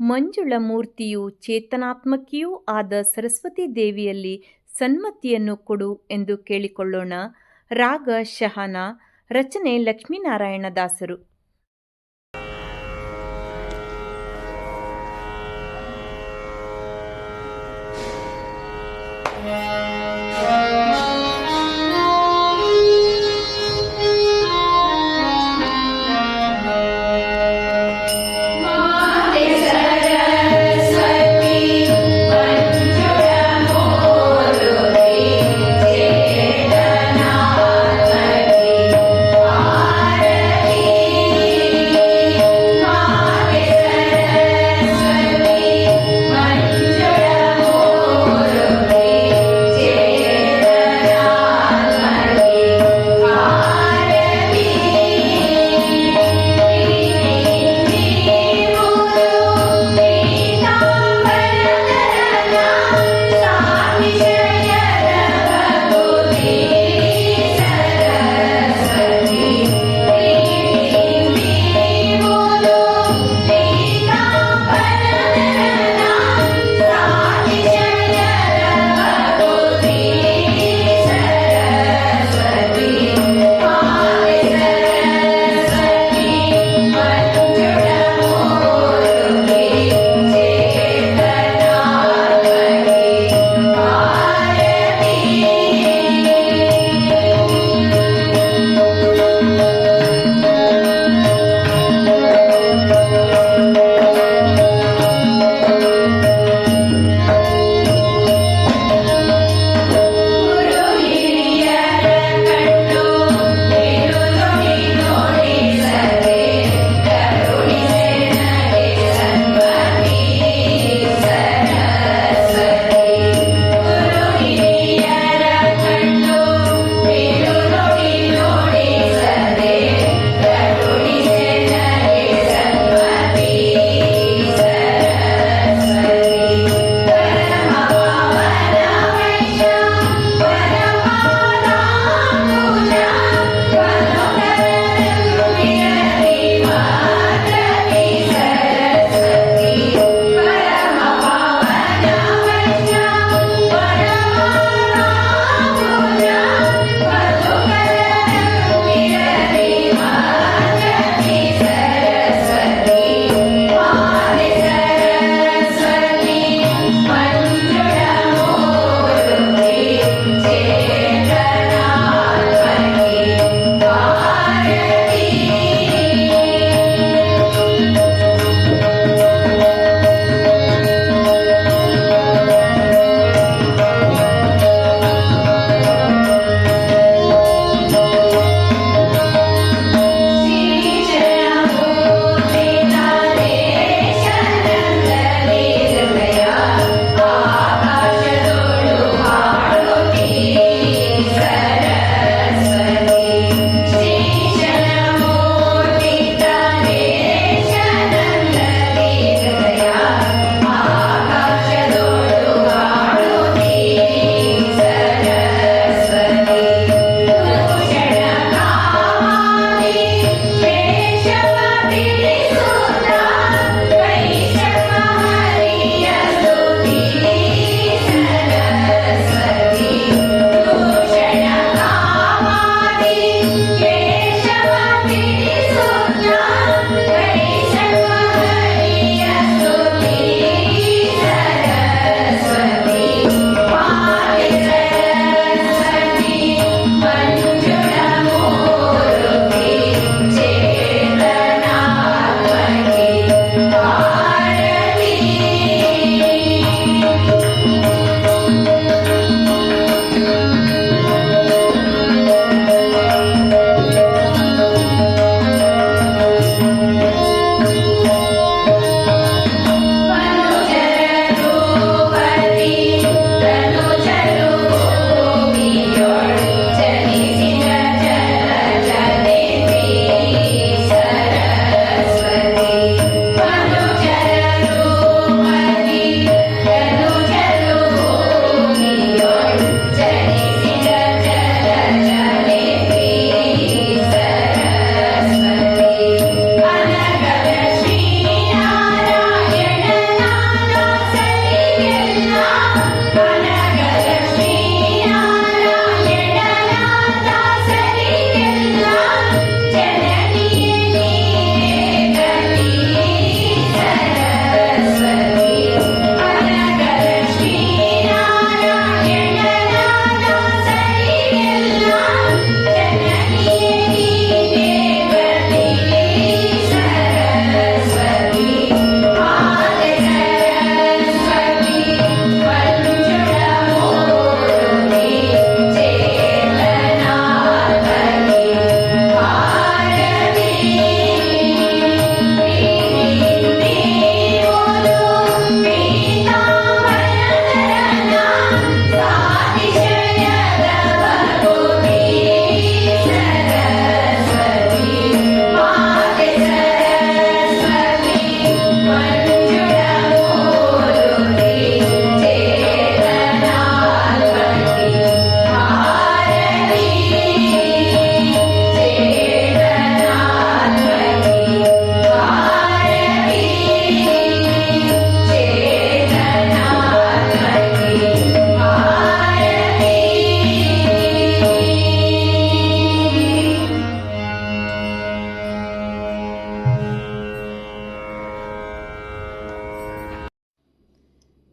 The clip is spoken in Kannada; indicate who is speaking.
Speaker 1: ಮಂಜುಳ ಮೂರ್ತಿಯು ಚೇತನಾತ್ಮಕಿಯೂ ಆದ ಸರಸ್ವತಿ ದೇವಿಯಲ್ಲಿ ಸನ್ಮತಿಯನ್ನು ಕೊಡು ಎಂದು ಕೇಳಿಕೊಳ್ಳೋಣ. ರಾಗ ಶಹನ, ರಚನೆ ಲಕ್ಷ್ಮೀನಾರಾಯಣ ದಾಸರು.
Speaker 2: Thank